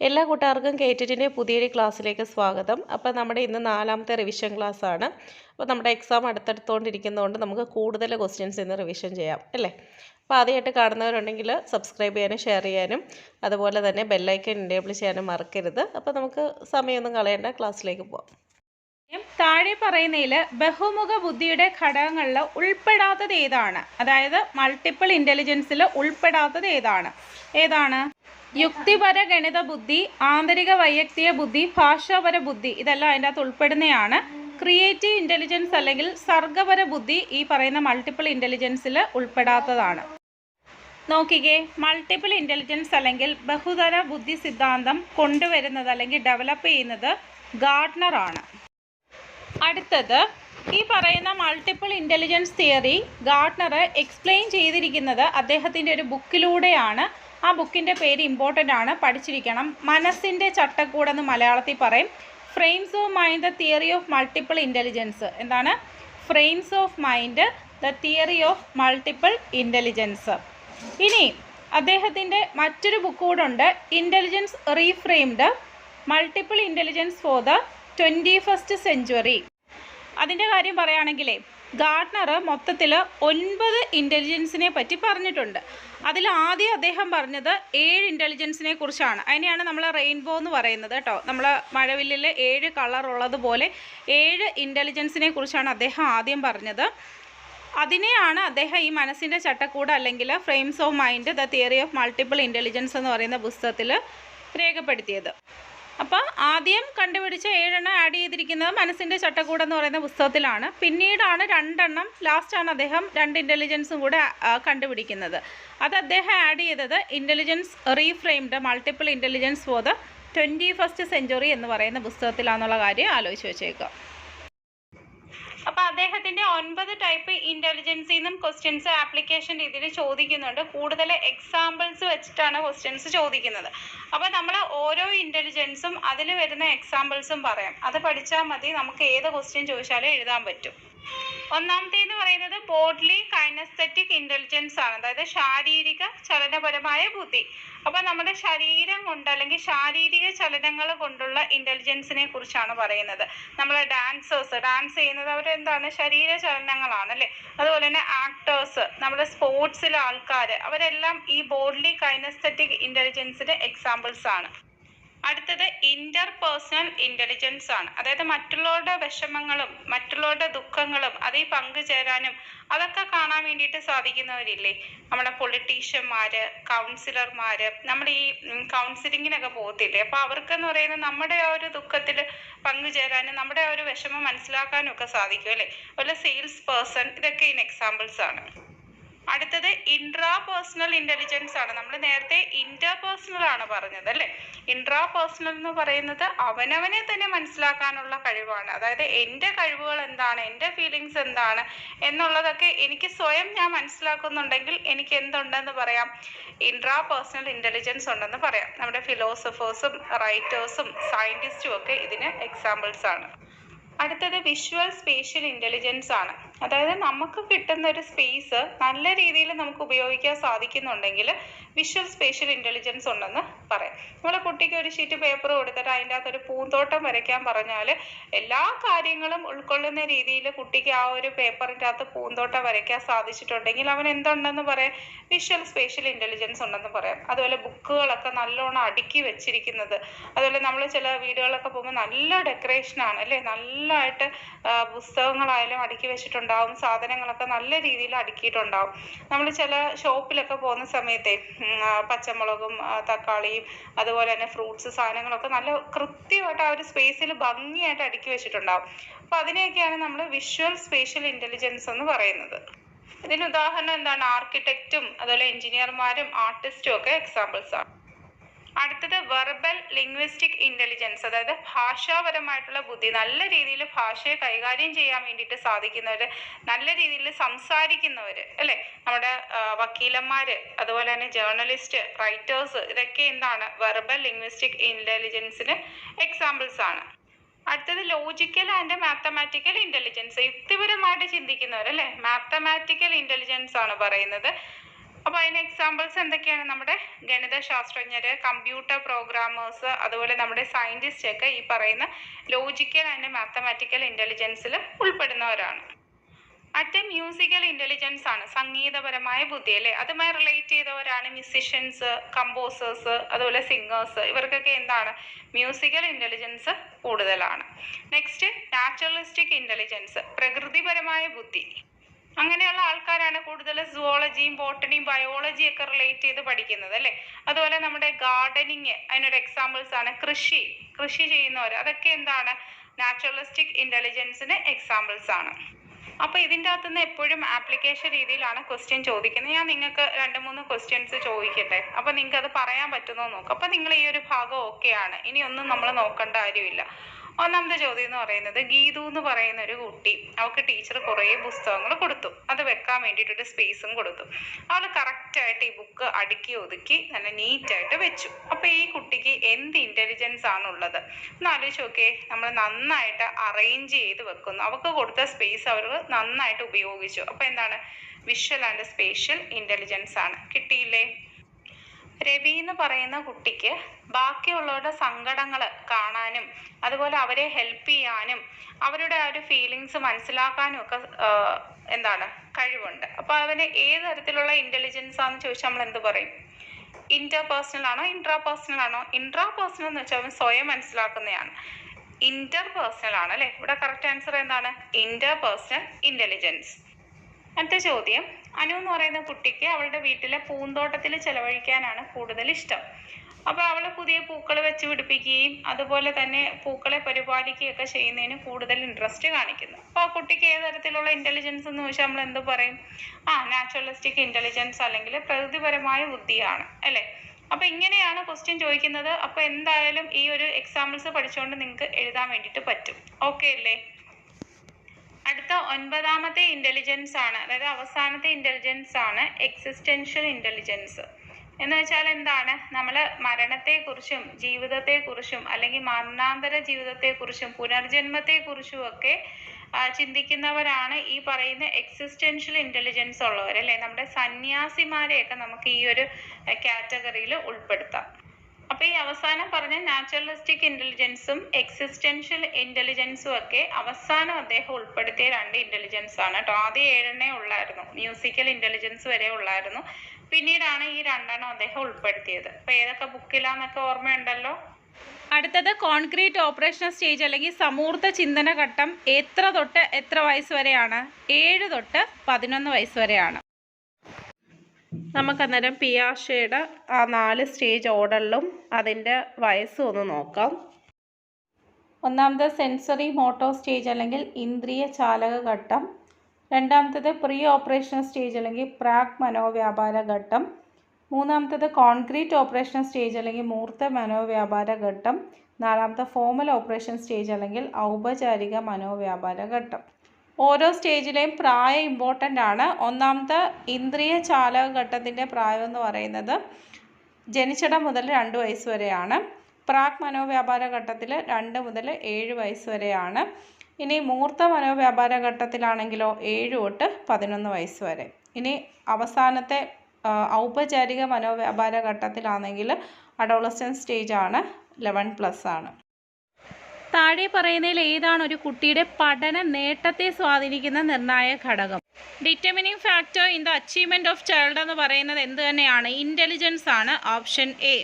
എല്ലാ കൂട്ടുകാർക്കും കേറ്റിന്റെ പുതിയൊരു ക്ലാസ്സിലേക്ക് സ്വാഗതം. അപ്പോൾ നമ്മുടെ ഇന്ന് നാലാമത്തെ റിവിഷൻ ക്ലാസ് ആണ്. അപ്പോൾ നമ്മുടെ എക്സാം അടുത്തെടുത്തുകൊണ്ടിരിക്കുന്നതുകൊണ്ട് നമുക്ക് കൂടുതൽ ക്വസ്റ്റ്യൻസ് ഇന്ന് റിവിഷൻ ചെയ്യാം അല്ലേ? അപ്പോൾ ആദ്യമായിട്ട് കാണുന്നവരുണ്ടെങ്കിൽ സബ്സ്ക്രൈബ് ചെയ്യാനും ഷെയർ ചെയ്യാനും അതുപോലെ തന്നെ ബെല്ലൈക്കൻ എനേബിൾ ചെയ്യാനും മറക്കരുത്. അപ്പോൾ നമുക്ക് സമയമൊന്നും കളയേണ്ട ക്ലാസ്സിലേക്ക് പോകാം താഴെ പറയുന്നതിൽ ബഹുമുഖ ബുദ്ധിയുടെ ഘടകങ്ങളിൽ ഉൾപ്പെടാത്തത് ഏതാണ്? അതായത് മൾട്ടിപ്പിൾ ഇന്റലിജൻസിൽ ഉൾപ്പെടാത്തത് ഏതാണ്? ഏതാണ്? യുക്തിപര ഗണിത ബുദ്ധി ആന്തരിക വൈയക്തിക ബുദ്ധി ഭാഷാപര ബുദ്ധി ഇതെല്ലാം അതിന്റെ അകത്ത് ഉൾപ്പെടുന്നതാണ്. ക്രിയേറ്റീവ് ഇന്റലിജൻസ് അല്ലെങ്കിൽ സർഗപര ബുദ്ധി ഈ പറയുന്ന മൾട്ടിപ്പിൾ ഇന്റലിജൻസിൽ ഉൾപ്പെടാത്തതാണ്. നോക്കിക്കേ മൾട്ടിപ്പിൾ ഇന്റലിജൻസ് അല്ലെങ്കിൽ ബഹുതര ബുദ്ധി സിദ്ധാന്തം കൊണ്ടുവരുന്നത് അല്ലെങ്കിൽ ഡെവലപ്പ് ചെയ്യുന്നത് ഗാർഡ്നർ ആണ് അടുത്തത് ഈ പറയുന്ന multiple intelligence theory Gardner explain ചെയ്തിരിക്കുന്നത് അദ്ദേഹത്തിന്റെ ഒരു ബുക്കിലൂടെയാണ്. ആ ബുക്കിന്റെ പേര് ഇമ്പോർട്ടന്റ് ആണ്. പഠിച്ചിരിക്കണം. മനസ്സിന്റെ ചട്ടക്കൂടെന്ന് മലയാളത്തിൽ പറയും. Frames of mind the theory of multiple intelligence എന്താണ്? Frames of mind the theory of multiple intelligence ഇനി അദ്ദേഹത്തിന്റെ മറ്റൊരു ബുക്ക് കൂടെ ഉണ്ട്. Intelligence reframed multiple intelligence for the twenty first century അതിന്റെ കാര്യം പറയുകയാണെങ്കിലേ ഗാർഡ്നർ മൊത്തത്തിൽ ഒൻപത് ഇന്റലിജൻസിനെ പറ്റി പറഞ്ഞിട്ടുണ്ട്. അതിൽ ആദ്യം അദ്ദേഹം പറഞ്ഞത് ഏഴ് ഇന്റലിജൻസിനെ കുറിച്ചാണ്. അതിനെയാണ് നമ്മൾ റെയിൻബോ എന്ന് പറയുന്നത് കേട്ടോ. നമ്മൾ മഴവില്ലിൽ ഏഴ് കളർ ഉള്ളതുപോലെ ഏഴ് ഇന്റലിജൻസിനെ കുറിച്ചാണ് അദ്ദേഹം ആദ്യം പറഞ്ഞത്. അതിനെയാണ് അദ്ദേഹം ഈ മനസ്സിന്റെ ചട്ടക്കൂട് അല്ലെങ്കിൽ frames of mind the theory of multiple intelligence എന്ന് പറയുന്ന പുസ്തകത്തിൽ രേഖപ്പെടുത്തിയത്. അപ്പോൾ ആദ്യം കണ്ടുപിടിച്ച ഏഴെണ്ണം ആഡ് ചെയ്തിരിക്കുന്നത് മനസ്സിന്റെ ചട്ടക്കൂട് എന്ന് പറയുന്ന പുസ്തകത്തിലാണ്. പിന്നീടാണ് രണ്ടെണ്ണം ലാസ്റ്റാണ് അദ്ദേഹം രണ്ട് ഇന്റലിജൻസും കൂടെ കണ്ടുപിടിക്കുന്നത്. അത് അദ്ദേഹം ആഡ് ചെയ്തത് intelligence reframed multiple intelligence for the twenty first century എന്ന് പറയുന്ന പുസ്തകത്തിലാണെന്നുള്ള കാര്യം ആലോചിച്ച് വെച്ചേക്കുക. അപ്പോൾ അദ്ദേഹത്തിന്റെ ഒൻപത് ടൈപ്പ് ഇന്റലിജൻസിൽ നിന്നും ക്വസ്റ്റ്യൻസ് ആപ്ലിക്കേഷൻ രീതിയിൽ ചോദിക്കുന്നുണ്ട്. കൂടുതൽ എക്സാമ്പിൾസ് വെച്ചിട്ടാണ് ക്വസ്റ്റ്യൻസ് ചോദിക്കുന്നത്. അപ്പോൾ നമ്മൾ ഓരോ ഇന്റലിജൻസും അതിൽ വരുന്ന എക്സാമ്പിൾസും പറയാം. അത് പഠിച്ചാൽ മതി. നമുക്ക് ഏത് ക്വസ്റ്റ്യൻ ചോദിച്ചാലും എഴുതാൻ പറ്റും. ഒന്നാമത്തേന്ന് പറയുന്നത് ബോഡ്ലി കൈനസ്തറ്റിക് ഇന്റലിജൻസ് ആണ്. അതായത് ശാരീരിക ചലനപരമായ ബുദ്ധി. അപ്പൊ നമ്മുടെ ശരീരം കൊണ്ട് അല്ലെങ്കിൽ ശാരീരിക ചലനങ്ങൾ കൊണ്ടുള്ള ഇന്റലിജൻസിനെ കുറിച്ചാണ് പറയുന്നത്. നമ്മൾ ഡാൻസേഴ്സ് ഡാൻസ് ചെയ്യുന്നത് അവരെന്താണ്? ശരീര ചലനങ്ങളാണ് അല്ലെ? അതുപോലെ തന്നെ ആക്ടേഴ്സ് നമ്മുടെ സ്പോർട്സിലെ ആൾക്കാർ അവരെല്ലാം ഈ ബോഡ്ലി കൈനസ്തറ്റിക് ഇന്റലിജൻസിന്റെ എക്സാമ്പിൾസ് ആണ്. അടുത്തത് ഇന്റർ പേഴ്സണൽ ഇന്റലിജൻസ് ആണ്. അതായത് മറ്റുള്ളവരുടെ വിഷമങ്ങളും മറ്റുള്ളവരുടെ ദുഃഖങ്ങളും അതിൽ പങ്കുചേരാനും അതൊക്കെ കാണാൻ വേണ്ടിയിട്ട് സാധിക്കുന്നവരില്ലേ? നമ്മുടെ പൊളിറ്റീഷ്യന്മാർ കൗൺസിലർമാർ നമ്മൾ ഈ കൗൺസിലിങ്ങിനൊക്കെ പോകത്തില്ലേ? അപ്പോൾ അവർക്കെന്ന് പറയുന്നത് നമ്മുടെ ആ ഒരു ദുഃഖത്തിൽ പങ്കുചേരാനും നമ്മുടെ ആ ഒരു വിഷമം മനസ്സിലാക്കാനും ഒക്കെ സാധിക്കും അല്ലേ? അതുപോലെ സെയിൽസ് പേഴ്സൺ ഇതൊക്കെ ഇൻ എക്സാമ്പിൾസ് ആണ്. അടുത്തത് ഇൻട്രാ പേഴ്സണൽ ഇന്റലിജൻസ് ആണ്. നമ്മൾ നേരത്തെ ഇന്റർ പേഴ്സണൽ ആണ് പറഞ്ഞത് അല്ലേ? ഇൻട്രാ പേഴ്സണൽ എന്ന് പറയുന്നത് അവനവനെ തന്നെ മനസ്സിലാക്കാനുള്ള കഴിവാണ്. അതായത് എന്റെ കഴിവുകൾ എന്താണ് എന്റെ ഫീലിങ്സ് എന്താണ് എന്നുള്ളതൊക്കെ എനിക്ക് സ്വയം ഞാൻ മനസ്സിലാക്കുന്നുണ്ടെങ്കിൽ എനിക്ക് എന്തുണ്ടെന്ന് പറയാം. ഇൻട്രാ പേഴ്സണൽ ഇന്റലിജൻസ് ഉണ്ടെന്ന് പറയാം. നമ്മുടെ ഫിലോസഫേഴ്സും റൈറ്റേഴ്സും സയന്റിസ്റ്റും ഒക്കെ ഇതിന് എക്സാമ്പിൾസ് ആണ്. അടുത്തത് വിഷ്വൽ സ്പേഷ്യൽ ഇന്റലിജൻസ് ആണ്. അതായത് നമുക്ക് കിട്ടുന്ന ഒരു സ്പേസ് നല്ല രീതിയിൽ നമുക്ക് ഉപയോഗിക്കാൻ സാധിക്കുന്നുണ്ടെങ്കിൽ വിഷ്വൽ സ്പേഷ്യൽ ഇന്റലിജൻസ് ഉണ്ടെന്ന് പറയാം. നമ്മളെ കുട്ടിക്ക് ഒരു ഷീറ്റ് പേപ്പർ കൊടുത്തിട്ട് അതിന്റെ അകത്തൊരു പൂന്തോട്ടം വരയ്ക്കാൻ പറഞ്ഞാൽ എല്ലാ കാര്യങ്ങളും ഉൾക്കൊള്ളുന്ന രീതിയിൽ കുട്ടിക്ക് ആ ഒരു പേപ്പറിന്റെ അകത്ത് പൂന്തോട്ടം വരയ്ക്കാൻ സാധിച്ചിട്ടുണ്ടെങ്കിൽ അവൻ എന്തുണ്ടെന്ന് പറയാം. വിഷ്വൽ സ്പേഷ്യൽ ഇന്റലിജൻസ് ഉണ്ടെന്ന് പറയാം. അതുപോലെ ബുക്കുകളൊക്കെ നല്ലോണം അടുക്കി വെച്ചിരിക്കുന്നത്. അതുപോലെ നമ്മൾ ചില വീടുകളിലൊക്കെ പോകുമ്പോൾ നല്ല ഡെക്കറേഷനാണ് അല്ലേ? നല്ലതായിട്ട് പുസ്തകങ്ങളായാലും അടുക്കി വെച്ചിട്ടുണ്ടാവും. സാധനങ്ങളൊക്കെ നല്ല രീതിയിൽ അടുക്കിയിട്ടുണ്ടാവും. നമ്മൾ ചില ഷോപ്പിലൊക്കെ പോകുന്ന സമയത്തെ പച്ചമുളകും തക്കാളിയും അതുപോലെ തന്നെ ഫ്രൂട്ട്സ് സാധനങ്ങളൊക്കെ നല്ല കൃത്യമായിട്ട് ആ ഒരു സ്പേസിൽ ഭംഗിയായിട്ട് അടുക്കി വെച്ചിട്ടുണ്ടാവും. അപ്പോൾ അതിനെയൊക്കെയാണ് നമ്മൾ വിഷ്വൽ സ്പേഷ്യൽ ഇന്റലിജൻസ് എന്ന് പറയുന്നത്. ഇതിന് ഉദാഹരണം എന്താണ്? ആർക്കിടെക്റ്റും അതുപോലെ എഞ്ചിനീയർമാരും ആർട്ടിസ്റ്റും ഒക്കെ എക്സാമ്പിൾസ് ആണ്. അടുത്തത് വെർബൽ ലിംഗ്വിസ്റ്റിക് ഇന്റലിജൻസ് അതായത് ഭാഷാപരമായിട്ടുള്ള ബുദ്ധി നല്ല രീതിയിൽ ഭാഷയെ കൈകാര്യം ചെയ്യാൻ വേണ്ടിയിട്ട് സാധിക്കുന്നവർ നല്ല രീതിയിൽ സംസാരിക്കുന്നവർ അല്ലേ? നമ്മുടെ വക്കീലന്മാർ അതുപോലെ തന്നെ ജേർണലിസ്റ്റ് റൈറ്റേഴ്സ് ഇതൊക്കെ എന്താണ്? വെർബൽ ലിംഗ്വിസ്റ്റിക് ഇന്റലിജൻസിന് എക്സാമ്പിൾസ് ആണ്. അടുത്തത് ലോജിക്കൽ ആൻഡ് മാത്തമാറ്റിക്കൽ ഇന്റലിജൻസ് യുക്തിപരമായിട്ട് ചിന്തിക്കുന്നവർ അല്ലേ മാത്തമാറ്റിക്കൽ ഇന്റലിജൻസ് ആണ് പറയുന്നത്. അപ്പോൾ അതിന് എക്സാമ്പിൾസ് എന്തൊക്കെയാണ് നമ്മുടെ ഗണിത ശാസ്ത്രജ്ഞർ കമ്പ്യൂട്ടർ പ്രോഗ്രാമേഴ്സ് അതുപോലെ നമ്മുടെ സയന്റിസ്റ്റ് ഒക്കെ ഈ പറയുന്ന ലോജിക്കൽ ആൻഡ് മാത്തമാറ്റിക്കൽ ഇന്റലിജൻസിൽ ഉൾപ്പെടുന്നവരാണ്. അറ്റ് മ്യൂസിക്കൽ ഇന്റലിജൻസ് ആണ്. സംഗീതപരമായ ബുദ്ധി അല്ലേ? അതുമായി റിലേറ്റ് ചെയ്തവരാണ് മ്യൂസിഷ്യൻസ് കമ്പോസേഴ്സ് അതുപോലെ സിംഗേഴ്സ് ഇവർക്കൊക്കെ എന്താണ്? മ്യൂസിക്കൽ ഇന്റലിജൻസ് കൂടുതലാണ്. നെക്സ്റ്റ് നാച്ചുറലിസ്റ്റിക് ഇന്റലിജൻസ് പ്രകൃതിപരമായ ബുദ്ധി. അങ്ങനെയുള്ള ആൾക്കാരാണ് കൂടുതൽ സുവോളജിയും ബോട്ടണിയും ബയോളജിയും ഒക്കെ റിലേറ്റ് ചെയ്ത് പഠിക്കുന്നത് അല്ലേ? അതുപോലെ നമ്മുടെ ഗാർഡനിങ് അതിനൊരു എക്സാമ്പിൾസ് ആണ് കൃഷി. കൃഷി ചെയ്യുന്നവർ അതൊക്കെ എന്താണ്? നാച്ചുറലിസ്റ്റിക് ഇന്റലിജൻസിന് എക്സാമ്പിൾസ് ആണ്. അപ്പോൾ ഇതിന്റെ അകത്തുനിന്ന് എപ്പോഴും ആപ്ലിക്കേഷൻ രീതിയിലാണ് ക്വസ്റ്റ്യൻ ചോദിക്കുന്നത്. ഞാൻ നിങ്ങൾക്ക് രണ്ട് മൂന്ന് ക്വസ്റ്റ്യൻസ് ചോദിക്കട്ടെ. അപ്പോൾ നിങ്ങൾക്ക് അത് പറയാൻ പറ്റുമോ എന്ന് നോക്കാം. അപ്പോൾ നിങ്ങൾ ഈ ഒരു ഭാഗം ഓക്കെ ആണ്. ഇനി ഒന്നും നമ്മൾ നോക്കേണ്ട കാര്യമില്ല. ഒന്നാമത്തെ ചോദ്യം എന്ന് പറയുന്നത് ഗീതു എന്ന് പറയുന്ന ഒരു കുട്ടി അവൾക്ക് ടീച്ചർ കുറേ പുസ്തകങ്ങൾ കൊടുത്തു. അത് വെക്കാൻ വേണ്ടിയിട്ടൊരു സ്പേസും കൊടുത്തു. അവൾ കറക്റ്റായിട്ട് ഈ ബുക്ക് അടുക്കി ഒതുക്കി നല്ല നീറ്റായിട്ട് വെച്ചു. അപ്പോൾ ഈ കുട്ടിക്ക് എന്ത് ഇന്റലിജൻസ് ആണുള്ളത്? ഒന്ന് ആലോചിച്ച് നോക്കേ നമ്മൾ നന്നായിട്ട് അറേഞ്ച് ചെയ്ത് വെക്കുന്നു. അവൾക്ക് കൊടുത്ത സ്പേസ് അവർ നന്നായിട്ട് ഉപയോഗിച്ചു. അപ്പോൾ എന്താണ്? വിഷ്വൽ ആൻഡ് സ്പേഷ്യൽ ഇന്റലിജൻസ് ആണ്. കിട്ടിയില്ലേ? രവി എന്ന് പറയുന്ന കുട്ടിക്ക് ബാക്കിയുള്ളവരുടെ സങ്കടങ്ങൾ കാണാനും അതുപോലെ അവരെ ഹെൽപ്പ് ചെയ്യാനും അവരുടെ ആ ഒരു ഫീലിങ്സ് മനസ്സിലാക്കാനും ഒക്കെ എന്താണ് കഴിവുണ്ട്. അപ്പോൾ അവന് ഏത് തരത്തിലുള്ള ഇന്റലിജൻസ് ആണെന്ന് ചോദിച്ചാൽ നമ്മൾ എന്ത് പറയും? ഇന്റർ പേഴ്സണൽ ആണോ ഇൻട്രാ പേഴ്സണൽ ആണോ? ഇൻട്രാ പേഴ്സണൽ എന്ന് വെച്ചാൽ അവൻ സ്വയം മനസ്സിലാക്കുന്നതാണ് ഇന്റർ പേഴ്സണൽ ആണ് അല്ലേ? ഇവിടെ കറക്റ്റ് ആൻസർ എന്താണ്? ഇന്റർ പേഴ്സണൽ ഇന്റലിജൻസ് അടുത്ത ചോദ്യം. അനു എന്ന് പറയുന്ന കുട്ടിക്ക് അവളുടെ വീട്ടിലെ പൂന്തോട്ടത്തിൽ ചെലവഴിക്കാനാണ് കൂടുതൽ ഇഷ്ടം. അപ്പോൾ അവൾ പുതിയ പൂക്കൾ വെച്ച് പിടിപ്പിക്കുകയും അതുപോലെ തന്നെ പൂക്കളെ പരിപാലിക്കുകയൊക്കെ ചെയ്യുന്നതിന് കൂടുതൽ ഇൻട്രസ്റ്റ് കാണിക്കുന്നു. അപ്പോൾ ആ കുട്ടിക്ക് ഏത് തരത്തിലുള്ള ഇന്റലിജൻസ് എന്ന് ചോദിച്ചാൽ നമ്മൾ എന്ത് പറയും? ആ നാച്ചുറലിസ്റ്റിക് ഇന്റലിജൻസ് അല്ലെങ്കിൽ പ്രകൃതിപരമായ ബുദ്ധിയാണ് അല്ലേ? അപ്പോൾ ഇങ്ങനെയാണ് ക്വസ്റ്റ്യൻ ചോദിക്കുന്നത്. അപ്പോൾ എന്തായാലും ഈ ഒരു എക്സാമ്പിൾസ് പഠിച്ചുകൊണ്ട് നിങ്ങൾക്ക് എഴുതാൻ വേണ്ടിയിട്ട് പറ്റും. ഓക്കെ അല്ലേ? അടുത്ത ഒൻപതാമത്തെ ഇന്റലിജൻസ് ആണ്. അതായത് അവസാനത്തെ ഇന്റലിജൻസ് ആണ് എക്സിസ്റ്റൻഷ്യൽ ഇന്റലിജൻസ് എന്ന് വെച്ചാൽ എന്താണ്? നമ്മൾ മരണത്തെക്കുറിച്ചും ജീവിതത്തെക്കുറിച്ചും അല്ലെങ്കിൽ മരണാന്തര ജീവിതത്തെക്കുറിച്ചും പുനർജന്മത്തെക്കുറിച്ചും ഒക്കെ ചിന്തിക്കുന്നവരാണ് ഈ പറയുന്ന എക്സിസ്റ്റൻഷ്യൽ ഇന്റലിജൻസ് ഉള്ളവർ അല്ലേ? നമ്മുടെ സന്യാസിമാരെയൊക്കെ നമുക്ക് ഈ ഒരു കാറ്റഗറിയിൽ ഉൾപ്പെടുത്താം. അപ്പോൾ ഈ അവസാനം പറഞ്ഞ നാച്ചുറലിസ്റ്റിക് ഇന്റലിജൻസും എക്സിസ്റ്റൻഷ്യൽ ഇന്റലിജൻസും ഒക്കെ അവസാനം അദ്ദേഹം ഉൾപ്പെടുത്തിയ രണ്ട് ഇന്റലിജൻസ് ആണ് കേട്ടോ ആദ്യം ഏഴെണ്ണേ ഉള്ളായിരുന്നു. മ്യൂസിക്കൽ ഇന്റലിജൻസ് വരെ ഉള്ളായിരുന്നു. പിന്നീടാണ് ഈ രണ്ടെണ്ണം അദ്ദേഹം ഉൾപ്പെടുത്തിയത്. അപ്പോൾ ഏതൊക്കെ ബുക്കിലാന്നൊക്കെ ഓർമ്മയുണ്ടല്ലോ? അടുത്തത് കോൺക്രീറ്റ് ഓപ്പറേഷൻ സ്റ്റേജ് അല്ലെങ്കിൽ സമൂർത്ത ചിന്തന ഘട്ടം എത്ര തൊട്ട് എത്ര വയസ്സ് വരെയാണ്? ഏഴ് തൊട്ട് പതിനൊന്ന് വയസ്സ് വരെയാണ്. നമുക്കന്നേരം പിയാഷയുടെ ആ നാല് സ്റ്റേജ് ഓർഡറിലും അതിന്റെ വയസ്സും ഒന്ന് നോക്കാം. ഒന്നാമത് സെൻസറി മോട്ടോ സ്റ്റേജ് അല്ലെങ്കിൽ ഇന്ദ്രിയ ചാലക ഘട്ടം. രണ്ടാമത്തേത് പ്രീ ഓപ്പറേഷൻ സ്റ്റേജ് അല്ലെങ്കിൽ പ്രാക് മനോവ്യാപാര ഘട്ടം. മൂന്നാമത്തത് കോൺക്രീറ്റ് ഓപ്പറേഷൻ സ്റ്റേജ് അല്ലെങ്കിൽ മൂർത്ത മനോവ്യാപാര ഘട്ടം. നാലാമത്തെ ഫോമൽ ഓപ്പറേഷൻ സ്റ്റേജ് അല്ലെങ്കിൽ ഔപചാരിക മനോവ്യാപാര ഘട്ടം. ഓരോ സ്റ്റേജിലെയും പ്രായം ഇമ്പോർട്ടന്റ് ആണ്. ഒന്നാമത്തെ ഇന്ദ്രിയ ചാലക ഘട്ടത്തിന്റെ പ്രായം എന്ന് പറയുന്നത് ജനിച്ചിടം മുതൽ രണ്ട് വയസ്സ് വരെയാണ്. പ്രാക് മനോവ്യാപാര ഘട്ടത്തിൽ രണ്ട് മുതൽ ഏഴ് വയസ്സ് വരെയാണ്. ഇനി മൂർത്ത മനോവ്യാപാര ഘട്ടത്തിലാണെങ്കിലോ ഏഴ് തൊട്ട് പതിനൊന്ന് വയസ്സ് വരെ. ഇനി അവസാനത്തെ ഔപചാരിക മനോവ്യാപാര ഘട്ടത്തിലാണെങ്കിൽ അഡോളസൻ സ്റ്റേജ് ആണ് ലെവൻ പ്ലസ് ആണ്. താഴെ പറയുന്നതിൽ ഏതാണ് ഒരു കുട്ടിയുടെ പഠന നേട്ടത്തെ സ്വാധീനിക്കുന്ന നിർണായക ഘടകം? Determining factor in the achievement of child എന്ന് പറയുന്നത് എന്ത് തന്നെയാണ്? ഇന്റലിജൻസ് ആണ് ഓപ്ഷൻ എ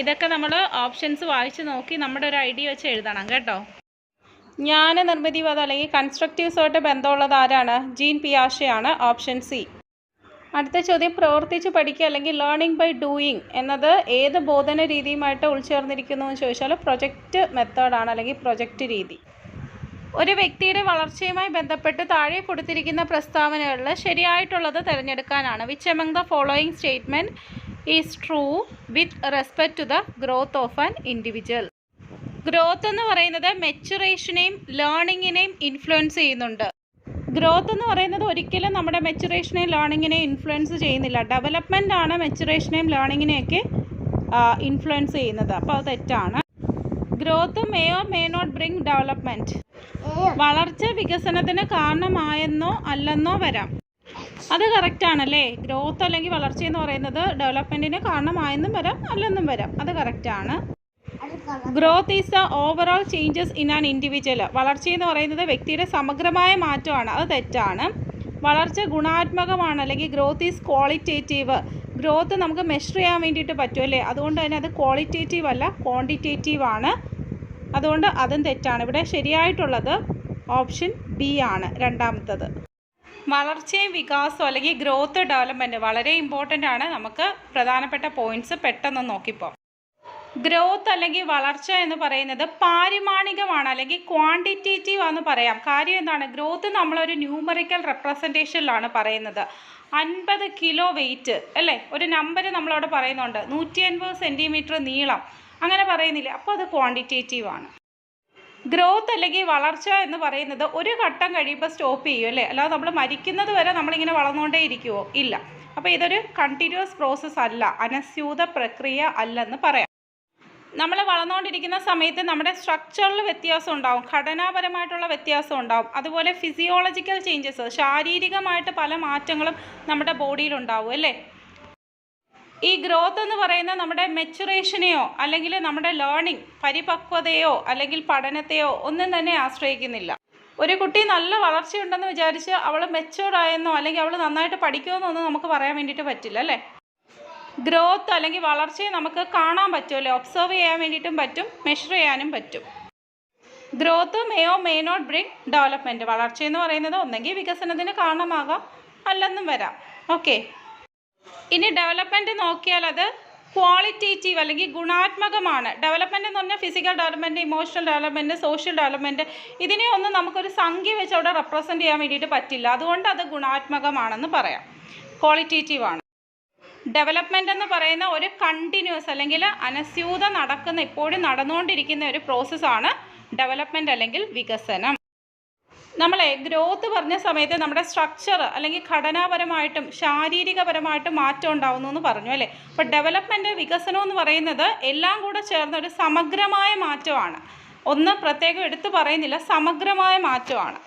ഇതൊക്കെ നമ്മൾ ഓപ്ഷൻസ് വായിച്ച് നോക്കി നമ്മുടെ ഒരു ഐഡിയ വെച്ച് എഴുതണം കേട്ടോ. ജ്ഞാന നിർമ്മിതിവാദം അല്ലെങ്കിൽ കൺസ്ട്രക്റ്റീവ്സുമായിട്ട് ബന്ധമുള്ളത് ആരാണ്? ജീൻ പിയാഷയാണ് ഓപ്ഷൻ സി അടുത്ത ചോദ്യം പ്രവർത്തിച്ച് പഠിക്കുക അല്ലെങ്കിൽ ലേണിംഗ് ബൈ ഡൂയിങ് എന്നത് ഏത് ബോധന രീതിയുമായിട്ട് ഉൾച്ചേർന്നിരിക്കുന്നു എന്ന് ചോദിച്ചാൽ പ്രൊജക്റ്റ് മെത്തേഡാണ് അല്ലെങ്കിൽ പ്രൊജക്റ്റ് രീതി. ഒരു വ്യക്തിയുടെ വളർച്ചയുമായി ബന്ധപ്പെട്ട് താഴെ കൊടുത്തിരിക്കുന്ന പ്രസ്താവനകളിൽ ശരിയായിട്ടുള്ളത് തിരഞ്ഞെടുക്കാനാണ്. Which among the following statement is true with respect to the growth of an individual growth എന്ന് പറയുന്നത് മെച്ചുറേഷനെയും ലേണിങ്ങിനെയും ഇൻഫ്ലുവൻസ് ചെയ്യുന്നുണ്ട്. ഗ്രോത്ത് എന്ന് പറയുന്നത് ഒരിക്കലും നമ്മുടെ മെച്ചുറേഷനെയും ലേണിങ്ങിനെയും ഇൻഫ്ലുവൻസ് ചെയ്യുന്നില്ല. ഡെവലപ്മെന്റ് ആണ് മെച്ചുറേഷനെയും ലേണിങ്ങിനെയൊക്കെ ഇൻഫ്ലുവൻസ് ചെയ്യുന്നത്. അപ്പോൾ അത് തെറ്റാണ്. Growth may or may not bring development വളർച്ച വികസനത്തിന് കാരണമായെന്നോ അല്ലെന്നോ വരാം. അത് കറക്റ്റ് ആണല്ലേ? ഗ്രോത്ത് അല്ലെങ്കിൽ വളർച്ച എന്ന് പറയുന്നത് ഡെവലപ്മെന്റിന് കാരണമായെന്നും വരാം അല്ലെന്നും വരാം. അത് കറക്റ്റ് ആണ്. Growth is the overall changes in an individual വളർച്ച എന്ന് പറയുന്നത് വ്യക്തിയുടെ സമഗ്രമായ മാറ്റമാണ്. അത് തെറ്റാണ്. വളർച്ച ഗുണാത്മകമാണ്. അല്ലെങ്കിൽ ഗ്രോത്ത് ഈസ് ക്വാളിറ്റേറ്റീവ് ഗ്രോത്ത് നമുക്ക് മെഷർ ചെയ്യാൻ വേണ്ടിയിട്ട് പറ്റും അല്ലേ? അതുകൊണ്ട് തന്നെ അത് ക്വാളിറ്റേറ്റീവ് അല്ല ക്വാണ്ടിറ്റേറ്റീവ് ആണ്. അതുകൊണ്ട് അതും തെറ്റാണ്. ഇവിടെ ശരിയായിട്ടുള്ളത് ഓപ്ഷൻ ബി ആണ് രണ്ടാമത്തത്. വളർച്ചയും വികാസവും അല്ലെങ്കിൽ ഗ്രോത്ത് ഡെവലപ്മെന്റ് വളരെ ഇമ്പോർട്ടന്റ് ആണ്. നമുക്ക് പ്രധാനപ്പെട്ട പോയിന്റ്സ് പെട്ടെന്ന് നോക്കിപ്പോൾ ഗ്രോത്ത് അല്ലെങ്കിൽ വളർച്ച എന്ന് പറയുന്നത് പാരിമാണികമാണ് അല്ലെങ്കിൽ ക്വാണ്ടിറ്റേറ്റീവ് ആണെന്ന് പറയാം. കാര്യം എന്താണ്? ഗ്രോത്ത് നമ്മളൊരു ന്യൂമറിക്കൽ റെപ്രസെന്റേഷനിലാണ് പറയുന്നത്. അൻപത് കിലോ വെയിറ്റ് അല്ലേ? ഒരു നമ്പർ നമ്മളവിടെ പറയുന്നുണ്ട്. നൂറ്റി അൻപത് സെന്റിമീറ്റർ നീളം. അങ്ങനെ പറയുന്നില്ല? അപ്പോൾ അത് ക്വാണ്ടിറ്റേറ്റീവ് ആണ്. ഗ്രോത്ത് അല്ലെങ്കിൽ വളർച്ച എന്ന് പറയുന്നത് ഒരു ഘട്ടം കഴിയുമ്പോൾ സ്റ്റോപ്പ് ചെയ്യും അല്ലേ? അല്ലാതെ നമ്മൾ മരിക്കുന്നത് വരെ നമ്മളിങ്ങനെ വളർന്നുകൊണ്ടേ ഇരിക്കുമോ ഇല്ല. അപ്പോൾ ഇതൊരു കണ്ടിന്യൂസ് പ്രോസസ്സ് അല്ല. അനസ്യൂത പ്രക്രിയ അല്ലെന്ന് പറയാം. നമ്മൾ വളർന്നുകൊണ്ടിരിക്കുന്ന സമയത്ത് നമ്മുടെ സ്ട്രക്ചറിൽ വ്യത്യാസം ഉണ്ടാവും ഘടനാപരമായിട്ടുള്ള വ്യത്യാസം ഉണ്ടാവും. അതുപോലെ ഫിസിയോളജിക്കൽ ചേഞ്ചസ് ശാരീരികമായിട്ട് പല മാറ്റങ്ങളും നമ്മുടെ ബോഡിയിൽ ഉണ്ടാവും അല്ലേ? ഈ ഗ്രോത്ത് എന്ന് പറയുന്ന നമ്മുടെ മെച്ചുറേഷനെയോ അല്ലെങ്കിൽ നമ്മുടെ ലേണിംഗ് പരിപക്വതയോ അല്ലെങ്കിൽ പഠനത്തെയോ ഒന്നും തന്നെ ആശ്രയിക്കുന്നില്ല. ഒരു കുട്ടി നല്ല വളർച്ചയുണ്ടെന്ന് വിചാരിച്ച് അവൾ മെച്ചുവർഡായെന്നോ അല്ലെങ്കിൽ അവൾ നന്നായിട്ട് പഠിക്കുമെന്നോ ഒന്നും നമുക്ക് പറയാൻ വേണ്ടിയിട്ട് പറ്റില്ല അല്ലേ? ഗ്രോത്ത് അല്ലെങ്കിൽ വളർച്ചയെ നമുക്ക് കാണാൻ പറ്റുമല്ലോ? ഒബ്സർവ് ചെയ്യാൻ വേണ്ടിയിട്ടും പറ്റും മെഷർ ചെയ്യാനും പറ്റും. ഗ്രോത്ത് മേയോ മേ നോട്ട് ബ്രിങ് ഡെവലപ്മെന്റ് വളർച്ച എന്ന് പറയുന്നത് ഒന്നെങ്കിൽ വികസനത്തിന് കാരണമാകാം അല്ലെന്നും വരാം. ഓക്കെ ഇനി ഡെവലപ്മെന്റ് നോക്കിയാൽ അത് ക്വാളിറ്റേറ്റീവ് അല്ലെങ്കിൽ ഗുണാത്മകമാണ്. ഡെവലപ്മെന്റ് എന്ന് പറഞ്ഞാൽ physical development emotional development social development ഇതിനെ ഒന്നും നമുക്കൊരു സംഖ്യ വെച്ച് അവിടെ റെപ്രസെന്റ് ചെയ്യാൻ വേണ്ടിയിട്ട് പറ്റില്ല. അതുകൊണ്ട് അത് ഗുണാത്മകമാണെന്ന് പറയാം. ക്വാളിറ്റേറ്റീവ് ആണ്. ഡെവലപ്മെന്റ് എന്ന് പറയുന്ന ഒരു കണ്ടിന്യൂസ് അല്ലെങ്കിൽ അനസ്യൂത നടക്കുന്ന ഇപ്പോഴും നടന്നുകൊണ്ടിരിക്കുന്ന ഒരു പ്രോസസ്സാണ് ഡെവലപ്മെന്റ് അല്ലെങ്കിൽ വികസനം. നമ്മളെ ഗ്രോത്ത് പറഞ്ഞ സമയത്ത് നമ്മുടെ സ്ട്രക്ചർ അല്ലെങ്കിൽ ഘടനാപരമായിട്ടും ശാരീരികപരമായിട്ടും മാറ്റം ഉണ്ടാവുന്നു എന്ന് പറഞ്ഞു അല്ലേ? അപ്പോൾ ഡെവലപ്മെന്റ് വികസനം എന്ന് പറയുന്നത് എല്ലാം കൂടെ ചേർന്ന ഒരു സമഗ്രമായ മാറ്റമാണ്. ഒന്ന് പ്രത്യേകം എടുത്തു പറയുന്നില്ല സമഗ്രമായ മാറ്റമാണ്.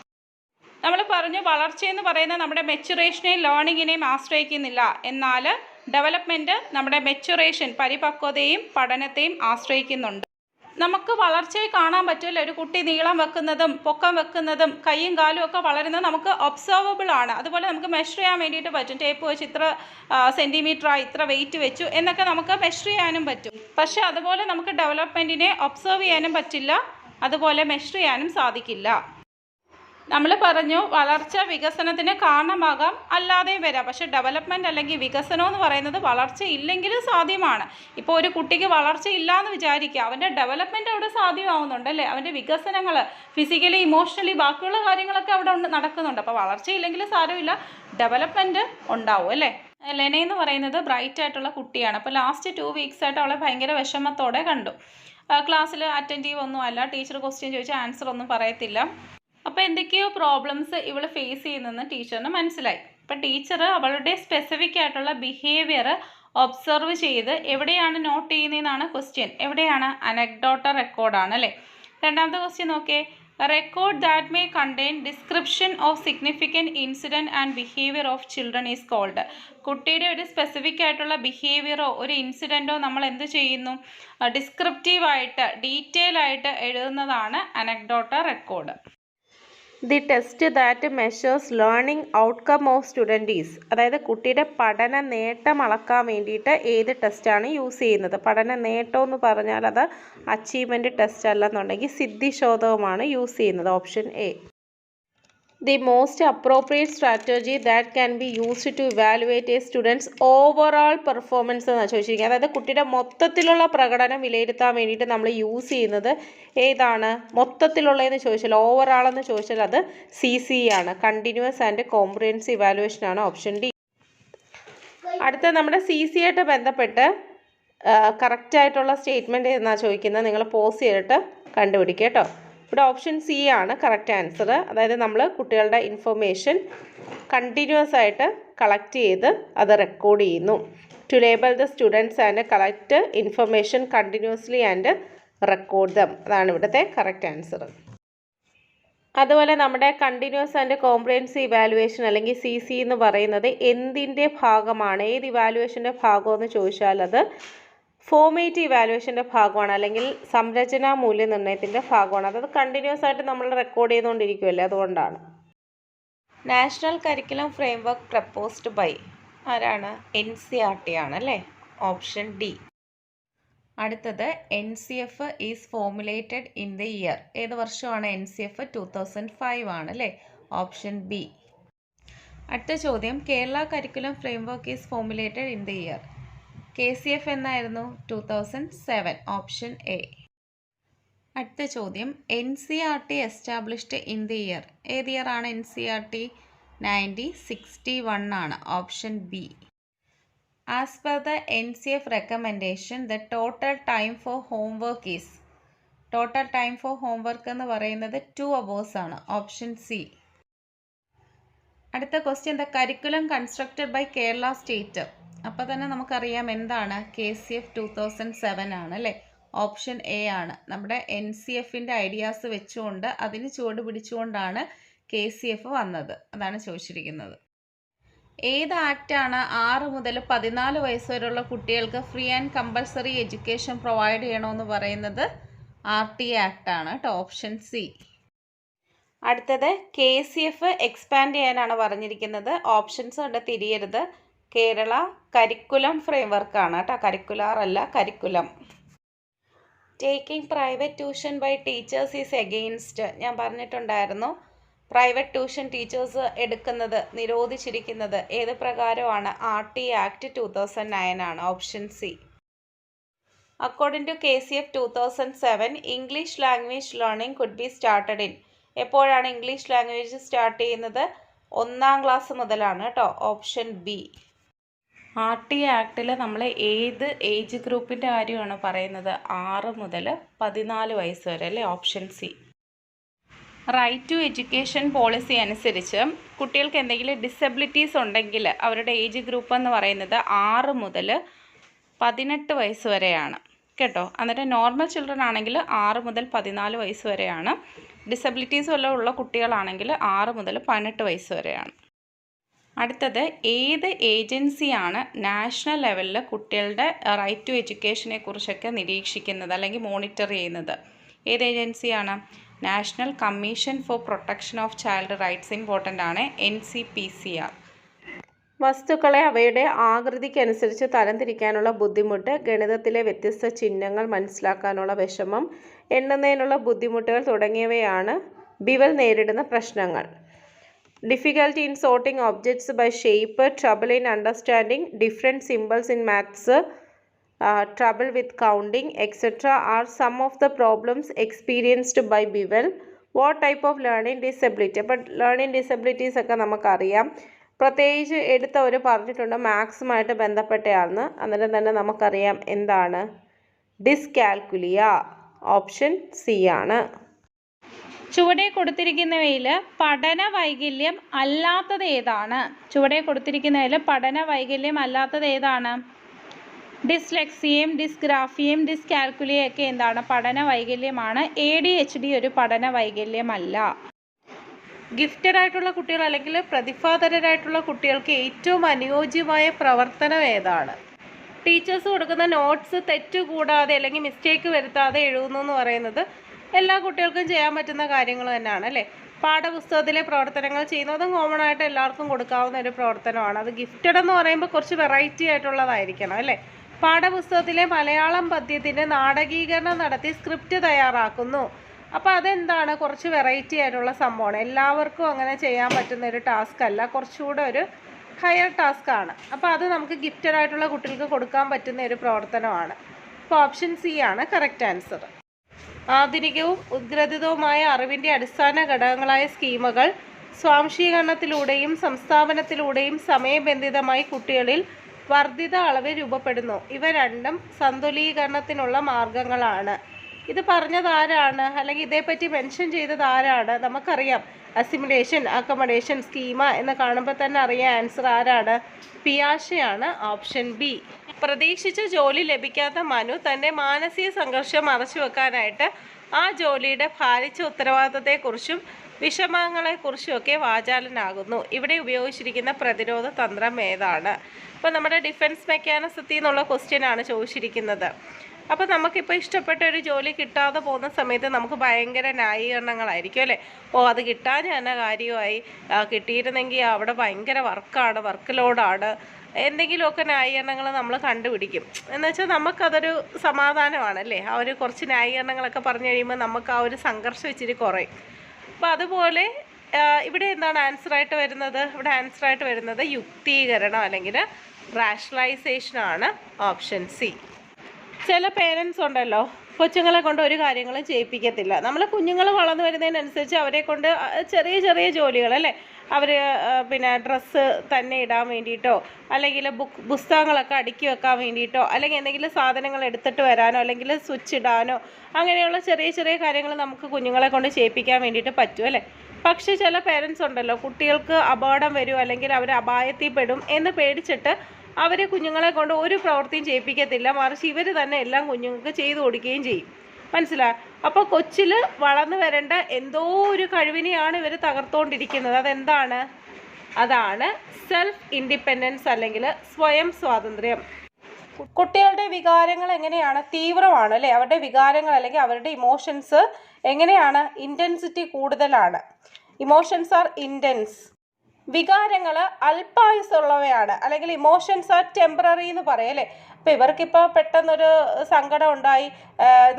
നമ്മൾ പറഞ്ഞു വളർച്ചയെന്ന് പറയുന്നത് നമ്മുടെ മെച്ചുറേഷനെയും ലേണിങ്ങിനെയും ആശ്രയിക്കുന്നില്ല. എന്നാൽ ഡെവലപ്മെന്റ് നമ്മുടെ മെച്ചുറേഷൻ പരിപക്വതയും പഠനത്തെയും ആശ്രയിക്കുന്നുണ്ട്. നമുക്ക് വളർച്ചയെ കാണാൻ പറ്റില്ല. ഒരു കുട്ടി നീളം വെക്കുന്നതും പൊക്കം വെക്കുന്നതും കൈയും കാലും ഒക്കെ വളരുന്നത് നമുക്ക് ഒബ്സർവബിൾ ആണ്. അതുപോലെ നമുക്ക് മെഷർ ചെയ്യാൻ വേണ്ടിയിട്ട് പറ്റും. ടേപ്പ് വെച്ച് ഇത്ര സെന്റിമീറ്റർ ആയി ഇത്ര വെയിറ്റ് വെച്ചു എന്നൊക്കെ നമുക്ക് മെഷർ ചെയ്യാനും പറ്റും. പക്ഷേ അതുപോലെ നമുക്ക് ഡെവലപ്മെന്റിനെ ഒബ്സർവ് ചെയ്യാനും പറ്റില്ല. അതുപോലെ മെഷർ ചെയ്യാനും സാധിക്കില്ല. നമ്മൾ പറഞ്ഞു വളർച്ച വികസനത്തിന് കാരണമാകാം അല്ലാതെ വരാം. പക്ഷെ ഡെവലപ്മെന്റ് അല്ലെങ്കിൽ വികസനം എന്ന് പറയുന്നത് വളർച്ച ഇല്ലെങ്കിലും സാധ്യമാണ്. ഇപ്പോൾ ഒരു കുട്ടിക്ക് വളർച്ച ഇല്ല എന്ന് വിചാരിക്കുക. അവന്റെ ഡെവലപ്മെന്റ് അവിടെ സാധ്യമാവുന്നുണ്ട് അല്ലേ? അവന്റെ വികസനങ്ങൾ ഫിസിക്കലി ഇമോഷണലി ബാക്കിയുള്ള കാര്യങ്ങളൊക്കെ അവിടെ നടക്കുന്നുണ്ട്. അപ്പോൾ വളർച്ച ഇല്ലെങ്കിലും സാരമില്ല ഡെവലപ്മെന്റ് ഉണ്ടാവും അല്ലേ? ലെന എന്ന് പറയുന്നത് ബ്രൈറ്റ് ആയിട്ടുള്ള കുട്ടിയാണ്. അപ്പോൾ ലാസ്റ്റ് ടു വീക്സ് ആയിട്ട് അവളെ ഭയങ്കര വിഷമത്തോടെ കണ്ടു. ക്ലാസ്സിൽ അറ്റന്റീവ് ഒന്നും അല്ല. ടീച്ചർ ക്വസ്റ്റ്യൻ ചോദിച്ചാൽ ആൻസർ ഒന്നും പറയത്തില്ല. അപ്പോൾ എന്തൊക്കെയോ പ്രോബ്ലംസ് ഇവൾ ഫേസ് ചെയ്യുന്നെന്ന് ടീച്ചറിന് മനസ്സിലായി. അപ്പോൾ ടീച്ചർ അവളുടെ സ്പെസിഫിക് ആയിട്ടുള്ള ബിഹേവിയർ ഒബ്സർവ് ചെയ്ത് എവിടെയാണ് നോട്ട് ചെയ്യുന്നതെന്നാണ് ക്വസ്റ്റ്യൻ എവിടെയാണ് അനക്ഡോട്ട റെക്കോർഡാണ് അല്ലേ? രണ്ടാമത്തെ ക്വസ്റ്റ്യൻ നോക്കേ record that may contain description of significant incident and behaviour of children is called കുട്ടിയുടെ ഒരു സ്പെസിഫിക് ആയിട്ടുള്ള ബിഹേവിയറോ ഒരു ഇൻസിഡന്റോ നമ്മൾ എന്ത് ചെയ്യുന്നു? ഡിസ്ക്രിപ്റ്റീവായിട്ട് ഡീറ്റെയിൽ ആയിട്ട് എഴുതുന്നതാണ് anecdotal record the test that measures learning outcome of student is അതായത് കുട്ടിയുടെ പഠന നേട്ടം അളക്കാൻ വേണ്ടിയിട്ട് ഏത് ടെസ്റ്റാണ് യൂസ് ചെയ്യുന്നത്. പഠന നേട്ടം എന്ന് പറഞ്ഞാൽ അത് അച്ചീവ്മെന്റ് ടെസ്റ്റ് അല്ലെന്നുണ്ടെങ്കിൽ സിദ്ധിശോധകമാണ് യൂസ് ചെയ്യുന്നത്. Option A the most appropriate strategy that can be used to evaluate a students overall performance എന്നാണ് ചോദിച്ചിരിക്കുന്നത് അതായത് കുട്ടിയുടെ മൊത്തത്തിലുള്ള പ്രകടനം വിലയിരുത്താൻ വേണ്ടിയിട്ട് നമ്മൾ യൂസ് ചെയ്യുന്നത് ഏതാണ്? മൊത്തത്തിലുള്ളതെന്ന് ചോദിച്ചാൽ ഓവറാൾ എന്ന് ചോദിച്ചാൽ അത് സി സി ആണ്. കണ്ടിന്യൂസ് ആൻഡ് കോംപ്രിഹെൻസീവ് ഇവാലുവേഷൻ ആണ് ഓപ്ഷൻ ഡി അടുത്ത നമ്മുടെ സി സി ആയിട്ട് ബന്ധപ്പെട്ട് കറക്റ്റായിട്ടുള്ള സ്റ്റേറ്റ്മെന്റ് എന്നാണ് ചോദിക്കുന്നത്? നിങ്ങൾ പോസ് ചെയ്തിട്ട് കണ്ടുപിടിക്കുക കേട്ടോ. ഇവിടെ ഓപ്ഷൻ സി ആണ് കറക്റ്റ് ആൻസർ അതായത് നമ്മൾ കുട്ടികളുടെ ഇൻഫർമേഷൻ കണ്ടിന്യൂസ് ആയിട്ട് കളക്ട് ചെയ്ത് അത് റെക്കോർഡ് ചെയ്യുന്നു. To label the students and collect information continuously and record them അതാണ് ഇവിടുത്തെ കറക്റ്റ് ആൻസർ അതുപോലെ നമ്മുടെ കണ്ടിന്യൂസ് ആൻഡ് കോംപ്രഹെൻസീവ് ഇവാലുവേഷൻ അല്ലെങ്കിൽ സി സി എന്ന് പറയുന്നത് എന്തിന്റെ ഭാഗമാണ്? ഏത് ഇവാലുവേഷന്റെ ഭാഗമെന്ന് ചോദിച്ചാൽ അത് ഫോമേറ്റീവ് ഇവാലുവേഷന്റെ ഭാഗമാണ്. അല്ലെങ്കിൽ സംരചനാ മൂല്യനിർണയത്തിന്റെ ഭാഗമാണ്. അതായത് കണ്ടിന്യൂസ് ആയിട്ട് നമ്മൾ റെക്കോർഡ് ചെയ്തുകൊണ്ടിരിക്കുമല്ലേ അതുകൊണ്ടാണ്. National curriculum framework proposed by ആരാണ്? എൻ സി ആർ ടി ആണ് അല്ലേ? ഓപ്ഷൻ ഡി അടുത്തത് N C F is formulated in the year ഏത് വർഷമാണ് N C F two thousand five ആണ് അല്ലേ? ഓപ്ഷൻ ബി അടുത്ത ചോദ്യം Kerala curriculum framework is formulated in the year K C F എന്നായിരുന്നു two thousand seven option A അടുത്ത ചോദ്യം. N C R T established in the year ഏത് year ആണ് N C R T ninety sixty one ആണ് option B as per the N C F recommendation the total time for home work is total time for home work എന്ന് പറയുന്നത് two hours ആണ് option C അടുത്ത question the curriculum constructed by Kerala state അപ്പോൾ തന്നെ നമുക്കറിയാം എന്താണ് K C F two thousand seven ആണ് അല്ലേ? ഓപ്ഷൻ എ ആണ്. നമ്മുടെ എൻ സി എഫിന്റെ ഐഡിയാസ് വെച്ചുകൊണ്ട് അതിന് ചുവട് പിടിച്ചുകൊണ്ടാണ് കെ സി എഫ് വന്നത്. അതാണ് ചോദിച്ചിരിക്കുന്നത്. ഏത് ആക്റ്റാണ് ആറ് മുതൽ പതിനാല് വയസ്സുവരെയുള്ള കുട്ടികൾക്ക് free and compulsory education provide ചെയ്യണമെന്ന് പറയുന്നത് ആർ ടി ആക്ട് ആണ് കേട്ടോ ഓപ്ഷൻ സി അടുത്തത് കെ സി എഫ് എക്സ്പാൻഡ് ചെയ്യാനാണ് പറഞ്ഞിരിക്കുന്നത്. ഓപ്ഷൻസ് കണ്ട് തിരിയരുത്. കേരള കരിക്കുലം ഫ്രെയിംവർക്കാണ് കേട്ടോ കരിക്കുലാർ അല്ല curriculum. Taking private tuition by teachers is against ഞാൻ പറഞ്ഞിട്ടുണ്ടായിരുന്നു. പ്രൈവറ്റ് ട്യൂഷൻ ടീച്ചേഴ്സ് എടുക്കുന്നത് നിരോധിച്ചിരിക്കുന്നത് ഏത് പ്രകാരമാണ്? R T act two thousand nine ആണ് option C according to K C F two thousand seven English language learning could be started in എപ്പോഴാണ് English language start ചെയ്യുന്നത്? ഒന്നാം ക്ലാസ് മുതലാണ് കേട്ടോ ഓപ്ഷൻ ബി ആർ ടി ആക്ടിൽ നമ്മൾ ഏത് age ഗ്രൂപ്പിന്റെ കാര്യമാണ് പറയുന്നത്? ആറ് മുതൽ പതിനാല് വയസ്സ് വരെ അല്ലേ? Option C. Right to education policy അനുസരിച്ച് കുട്ടികൾക്ക് എന്തെങ്കിലും ഡിസബിലിറ്റീസ് ഉണ്ടെങ്കിൽ അവരുടെ ഏജ് ഗ്രൂപ്പ് എന്ന് പറയുന്നത് ആറ് മുതൽ പതിനെട്ട് വയസ്സ് വരെയാണ്. കേട്ടോ? എന്നിട്ട് നോർമൽ ചിൽഡ്രൻ ആണെങ്കിൽ ആറ് മുതൽ പതിനാല് വയസ്സ് വരെയാണ്. ഡിസബിലിറ്റീസ് വല്ലതും ഉള്ള കുട്ടികളാണെങ്കിൽ ആറ് മുതൽ പതിനെട്ട് വയസ്സ് വരെയാണ്. അടുത്തത് ഏത് ഏജൻസിയാണ് നാഷണൽ ലെവലിൽ കുട്ടികളുടെ റൈറ്റ് ടു എഡ്യൂക്കേഷനെ കുറിച്ചൊക്കെ നിരീക്ഷിക്കുന്നത് അല്ലെങ്കിൽ മോണിറ്റർ ചെയ്യുന്നത്? ഏത് ഏജൻസിയാണ്? National commission for protection of child rights important ആണ്. N C P C R വസ്തുക്കളെ അവയുടെ ആകൃതിക്കനുസരിച്ച് തരംതിരിക്കാനുള്ള ബുദ്ധിമുട്ട് ഗണിതത്തിലെ വ്യത്യസ്ത ചിഹ്നങ്ങൾ മനസ്സിലാക്കാനുള്ള വിഷമം എണ്ണുന്നതിനുള്ള ബുദ്ധിമുട്ടുകൾ തുടങ്ങിയവയാണ് ബിവൽ നേരിടുന്ന പ്രശ്നങ്ങൾ. Difficulty in sorting objects by shape trouble in understanding different symbols in maths trouble with counting etcetera are some of the problems experienced by bevel what type of learning disability അപ്പം ലേണിംഗ് ഡിസബിലിറ്റീസ് ഒക്കെ നമുക്കറിയാം. പ്രത്യേകിച്ച് എടുത്ത ഒരു പറഞ്ഞിട്ടുണ്ട് മാത്സുമായിട്ട് ബന്ധപ്പെട്ടയാണെന്ന് അന്നേരം തന്നെ നമുക്കറിയാം എന്താണ്? ഡിസ്കാൽക്കുലിയ ഓപ്ഷൻ സി ആണ്. ചുവടെ കൊടുത്തിരിക്കുന്നവയിൽ പഠന വൈകല്യം അല്ലാത്തത് ഏതാണ്? ചുവടെ കൊടുത്തിരിക്കുന്നതിൽ പഠന വൈകല്യം അല്ലാത്തത് ഏതാണ്? ഡിസ്ലെക്സിയയും ഡിസ്ഗ്രാഫിയയും ഡിസ്കാൽക്കുലിയയും ഒക്കെ എന്താണ്? പഠന വൈകല്യമാണ് എ ഡി എച്ച് ഡി ഒരു പഠന വൈകല്യമല്ല ഗിഫ്റ്റഡ് ആയിട്ടുള്ള കുട്ടികൾ അല്ലെങ്കിൽ പ്രതിഭാധരരായിട്ടുള്ള കുട്ടികൾക്ക് ഏറ്റവും അനുയോജ്യമായ പ്രവർത്തനം ഏതാണ്? ടീച്ചേഴ്സ് കൊടുക്കുന്ന നോട്ട്സ് തെറ്റ് കൂടാതെ അല്ലെങ്കിൽ മിസ്റ്റേക്ക് വരുത്താതെ എഴുതുന്നു എന്ന് പറയുന്നത് എല്ലാ കുട്ടികൾക്കും ചെയ്യാൻ പറ്റുന്ന കാര്യങ്ങൾ തന്നെയാണ് അല്ലേ? പാഠപുസ്തകത്തിലെ പ്രവർത്തനങ്ങൾ ചെയ്യുന്നതും കോമൺ ആയിട്ട് എല്ലാവർക്കും കൊടുക്കാവുന്ന ഒരു പ്രവർത്തനമാണ്. അത് ഗിഫ്റ്റഡ് എന്ന് പറയുമ്പോൾ കുറച്ച് വെറൈറ്റി ആയിട്ടുള്ളതായിരിക്കണം അല്ലേ? പാഠപുസ്തകത്തിലെ മലയാളം പദ്യത്തിന്റെ നാടകീകരണം നടത്തി സ്ക്രിപ്റ്റ് തയ്യാറാക്കുന്നു. അപ്പോൾ അതെന്താണ്? കുറച്ച് വെറൈറ്റി ആയിട്ടുള്ള സംഭവമാണ്. എല്ലാവർക്കും അങ്ങനെ ചെയ്യാൻ പറ്റുന്ന ഒരു ടാസ്ക് അല്ല. കുറച്ചുകൂടെ ഒരു ഹയർ ടാസ്ക് ആണ്. അപ്പോൾ അത് നമുക്ക് ഗിഫ്റ്റഡ് ആയിട്ടുള്ള കുട്ടികൾക്ക് കൊടുക്കാൻ പറ്റുന്ന ഒരു പ്രവർത്തനമാണ്. അപ്പോൾ ഓപ്ഷൻ സി ആണ് കറക്റ്റ് ആൻസർ ആധുനികവും ഉദ്ഗ്രഥിതവുമായ അറിവിന്റെ അടിസ്ഥാന ഘടകങ്ങളായ സ്കീമുകൾ സ്വാംശീകരണത്തിലൂടെയും സംസ്ഥാപനത്തിലൂടെയും സമയബന്ധിതമായി കുട്ടികളിൽ വർദ്ധിത അളവിൽ രൂപപ്പെടുന്നു. ഇവ രണ്ടും സന്തുലീകരണത്തിനുള്ള മാർഗങ്ങളാണ്. ഇത് പറഞ്ഞത് ആരാണ്? അല്ലെങ്കിൽ ഇതേപ്പറ്റി മെൻഷൻ ചെയ്തത് ആരാണ്? നമുക്കറിയാം. അസിമുലേഷൻ അക്കോമഡേഷൻ സ്കീമ എന്ന് കാണുമ്പോൾ തന്നെ അറിയാം ആൻസർ ആരാണ്. പിയാഷയാണ് ഓപ്ഷൻ ബി പ്രതീക്ഷിച്ച ജോലി ലഭിക്കാത്ത മനു തന്റെ മാനസിക സംഘർഷം മറച്ചു വെക്കാനായിട്ട് ആ ജോലിയുടെ ഭാരിച്ച ഉത്തരവാദിത്തത്തെക്കുറിച്ചും വിഷമങ്ങളെക്കുറിച്ചുമൊക്കെ വാചാലനാകുന്നു. ഇവിടെ ഉപയോഗിച്ചിരിക്കുന്ന പ്രതിരോധ തന്ത്രം ഏതാണ്? ഇപ്പോൾ നമ്മുടെ ഡിഫൻസ് മെക്കാനിസത്തിൽ നിന്നുള്ള ക്വസ്റ്റ്യനാണ് ചോദിച്ചിരിക്കുന്നത്. അപ്പോൾ നമുക്കിപ്പോൾ ഇഷ്ടപ്പെട്ട ഒരു ജോലി കിട്ടാതെ പോകുന്ന സമയത്ത് നമുക്ക് ഭയങ്കര ന്യായീകരണങ്ങളായിരിക്കും അല്ലേ? ഓ അത് കിട്ടാൻ തന്നെ കാര്യമായി. കിട്ടിയിരുന്നെങ്കിൽ അവിടെ ഭയങ്കര വർക്കാണ് വർക്ക് ലോഡാണ്. എന്തെങ്കിലുമൊക്കെ ന്യായീകരണങ്ങൾ നമ്മൾ കണ്ടുപിടിക്കും. എന്ന് വെച്ചാൽ നമുക്കതൊരു സമാധാനമാണ് അല്ലേ? ആ ഒരു കുറച്ച് ന്യായീകരണങ്ങളൊക്കെ പറഞ്ഞു കഴിയുമ്പോൾ നമുക്ക് ആ ഒരു സംഘർഷം ഇച്ചിരി കുറയും. അപ്പോൾ അതുപോലെ ഇവിടെ എന്താണ് ആൻസറായിട്ട് വരുന്നത്? ഇവിടെ ആൻസറായിട്ട് വരുന്നത് യുക്തീകരണം അല്ലെങ്കിൽ റാഷണലൈസേഷനാണ് ഓപ്ഷൻ സി ചില പേരൻസ് ഉണ്ടല്ലോ കൊച്ചുങ്ങളെ കൊണ്ട് ഒരു കാര്യങ്ങളും ചെയ്യിപ്പിക്കത്തില്ല. നമ്മൾ കുഞ്ഞുങ്ങൾ വളർന്നു വരുന്നതിനനുസരിച്ച് അവരെ കൊണ്ട് ചെറിയ ചെറിയ ജോലികൾ അല്ലേ? അവർ പിന്നെ ഡ്രസ്സ് തന്നെ ഇടാൻ വേണ്ടിയിട്ടോ അല്ലെങ്കിൽ ബുക്ക് പുസ്തകങ്ങളൊക്കെ അടുക്കി വെക്കാൻ വേണ്ടിയിട്ടോ അല്ലെങ്കിൽ എന്തെങ്കിലും സാധനങ്ങൾ എടുത്തിട്ട് വരാനോ അല്ലെങ്കിൽ സ്വിച്ച് ഇടാനോ അങ്ങനെയുള്ള ചെറിയ ചെറിയ കാര്യങ്ങൾ നമുക്ക് കുഞ്ഞുങ്ങളെ കൊണ്ട് ചെയ്യിപ്പിക്കാൻ വേണ്ടിയിട്ട് പറ്റും അല്ലേ? പക്ഷേ ചില പേരൻസ് ഉണ്ടല്ലോ കുട്ടികൾക്ക് അപകടം വരും അല്ലെങ്കിൽ അവർ അപായത്തിൽ പെടും എന്ന് പേടിച്ചിട്ട് അവർ കുഞ്ഞുങ്ങളെ കൊണ്ട് ഒരു പ്രവൃത്തിയും ചെയ്യിപ്പിക്കത്തില്ല. മറിച്ച് ഇവർ തന്നെ എല്ലാം കുഞ്ഞുങ്ങൾക്ക് ചെയ്തു കൊടുക്കുകയും ചെയ്യും. മനസ്സിലായി അപ്പോൾ കൊച്ചിൽ വളർന്നു വരേണ്ട എന്തോ ഒരു കഴിവിനെയാണ് ഇവർ തകർത്തുകൊണ്ടിരിക്കുന്നത് അതെന്താണ്? അതാണ് സെൽഫ് ഇൻഡിപെൻഡൻസ് അല്ലെങ്കിൽ സ്വയം സ്വാതന്ത്ര്യം. കുട്ടികളുടെ വികാരങ്ങൾ എങ്ങനെയാണ്? തീവ്രമാണ് അല്ലേ? അവരുടെ വികാരങ്ങൾ അല്ലെങ്കിൽ അവരുടെ ഇമോഷൻസ് എങ്ങനെയാണ്? ഇന്റൻസിറ്റി കൂടുതലാണ്. ഇമോഷൻസ് ആർ ഇന്റൻസ് വികാരങ്ങൾ അല്പായുസുള്ളവയാണ് അല്ലെങ്കിൽ ഇമോഷൻസ് ആർ ടെമ്പററി എന്ന് പറയല്ലേ അപ്പോൾ ഇവർക്കിപ്പോൾ പെട്ടെന്നൊരു സങ്കടം ഉണ്ടായി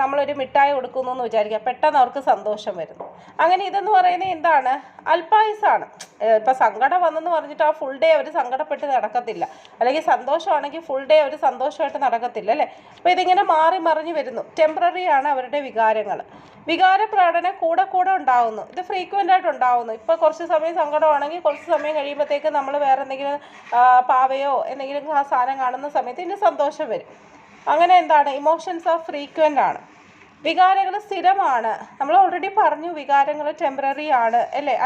നമ്മളൊരു മിഠായി കൊടുക്കുന്നു എന്ന് വിചാരിക്കുക. പെട്ടെന്ന് അവർക്ക് സന്തോഷം വരുന്നു. അങ്ങനെ ഇതെന്ന് പറയുന്നത് എന്താണ്? അല്പായുസാണ് ഇപ്പം സങ്കടം വന്നെന്ന് പറഞ്ഞിട്ട് ആ ഫുൾ ഡേ അവർ സങ്കടപ്പെട്ട് നടക്കത്തില്ല. അല്ലെങ്കിൽ സന്തോഷമാണെങ്കിൽ ഫുൾ ഡേ അവർ സന്തോഷമായിട്ട് നടക്കത്തില്ല അല്ലേ? അപ്പോൾ ഇതിങ്ങനെ മാറി മറിഞ്ഞ് വരുന്നു. ടെമ്പററി ആണ് അവരുടെ വികാരങ്ങൾ വികാര പ്രകടനം കൂടെ കൂടെ ഉണ്ടാവുന്നു. ഇത് ഫ്രീക്വന്റ് ആയിട്ട് ഉണ്ടാവുന്നു. ഇപ്പോൾ കുറച്ച് സമയം സങ്കടമാണെങ്കിൽ കുറച്ച് സമയം കഴിയുമ്പോഴത്തേക്ക് നമ്മൾ വേറെ എന്തെങ്കിലും പാവയോ എന്തെങ്കിലും ആ സാധനം കാണുന്ന സമയത്ത് ഇതിന് സന്തോഷം വരും. അങ്ങനെ എന്താണ്? ഇമോഷൻസ് ആർ ഫ്രീക്വന്റ് ആണ്. വികാരങ്ങൾ സ്ഥിരമാണ്. നമ്മൾ ഓൾറെഡി പറഞ്ഞു വികാരങ്ങൾ ടെമ്പററി ആണ് അല്ലേ?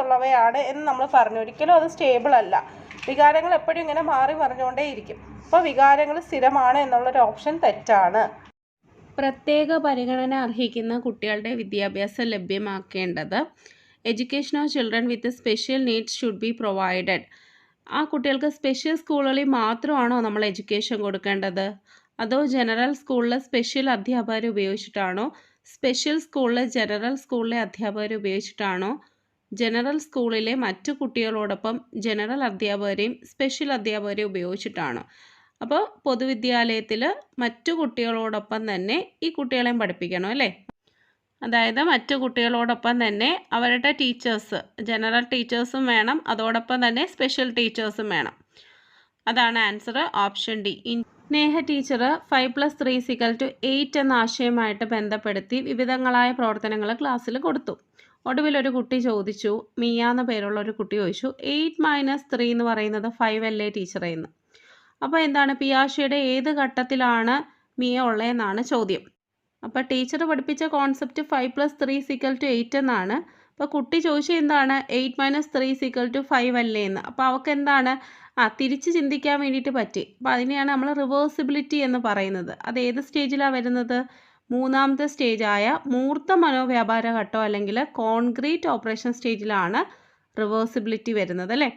ഉള്ളവയാണ് എന്ന് നമ്മൾ പറഞ്ഞു. ഒരിക്കലും അത് സ്റ്റേബിൾ അല്ല. വികാരങ്ങൾ എപ്പോഴും ഇങ്ങനെ മാറി മറിഞ്ഞുകൊണ്ടേയിരിക്കും. അപ്പോൾ വികാരങ്ങൾ സ്ഥിരമാണ് എന്നുള്ളൊരു ഓപ്ഷൻ തെറ്റാണ്. പ്രത്യേക പരിഗണന അർഹിക്കുന്ന കുട്ടികളുടെ വിദ്യാഭ്യാസം ലഭ്യമാക്കേണ്ടത്. Education of children with special needs should be provided ആ കുട്ടികൾക്ക് സ്പെഷ്യൽ സ്കൂളുകളിൽ മാത്രമാണോ നമ്മൾ എഡ്യൂക്കേഷൻ കൊടുക്കേണ്ടത്? അതോ ജനറൽ സ്കൂളിലെ സ്പെഷ്യൽ അധ്യാപകരെ ഉപയോഗിച്ചിട്ടാണോ? സ്പെഷ്യൽ സ്കൂളിലെ ജനറൽ സ്കൂളിലെ അധ്യാപകരെ ഉപയോഗിച്ചിട്ടാണോ? ജനറൽ സ്കൂളിലെ മറ്റു കുട്ടികളോടൊപ്പം ജനറൽ അധ്യാപകരെയും സ്പെഷ്യൽ അധ്യാപകരെയും ഉപയോഗിച്ചിട്ടാണോ? അപ്പോൾ പൊതുവിദ്യാലയത്തിൽ മറ്റു കുട്ടികളോടൊപ്പം തന്നെ ഈ കുട്ടികളെയും പഠിപ്പിക്കണം അല്ലേ? അതായത് മറ്റു കുട്ടികളോടൊപ്പം തന്നെ അവരുടെ ടീച്ചേഴ്സ് ജനറൽ ടീച്ചേഴ്സും വേണം അതോടൊപ്പം തന്നെ സ്പെഷ്യൽ ടീച്ചേഴ്സും വേണം. അതാണ് answer option D. Sneha teacher five plus three equal to eight എന്ന ആശയമായിട്ട് ബന്ധപ്പെടുത്തി വിവിധങ്ങളായ പ്രവർത്തനങ്ങൾ ക്ലാസ്സിൽ കൊടുത്തു. ഒടുവിൽ ഒരു കുട്ടി ചോദിച്ചു മിയ എന്ന പേരുള്ള ഒരു കുട്ടി ചോദിച്ചു എയ്റ്റ് മൈനസ് ത്രീ എന്ന് പറയുന്നത് ഫൈവ് അല്ലേ ടീച്ചറേ എന്ന്? അപ്പോൾ എന്താണ് പിയാഷയുടെ ഏത് ഘട്ടത്തിലാണ് മിയ ഉള്ളതെന്നാണ് ചോദ്യം. അപ്പോൾ ടീച്ചർ പഠിപ്പിച്ച concept five plus three equal to eight എന്നാണ്. അപ്പോൾ കുട്ടി ചോദിച്ചത് എന്താണ്? Eight minus three equal to five അല്ലേ എന്ന്. അപ്പോൾ അവൾക്ക് എന്താണ്? ആ തിരിച്ച് ചിന്തിക്കാൻ വേണ്ടിയിട്ട് പറ്റി. അപ്പോൾ അതിനെയാണ് നമ്മൾ റിവേഴ്സിബിലിറ്റി എന്ന് പറയുന്നത്. അത് ഏത് സ്റ്റേജിലാണ് വരുന്നത്? മൂന്നാമത്തെ സ്റ്റേജായ മൂർത്ത മനോവ്യാപാര ഘട്ടം അല്ലെങ്കിൽ കോൺക്രീറ്റ് ഓപ്പറേഷൻ സ്റ്റേജിലാണ് റിവേഴ്സിബിലിറ്റി വരുന്നത് അല്ലേ?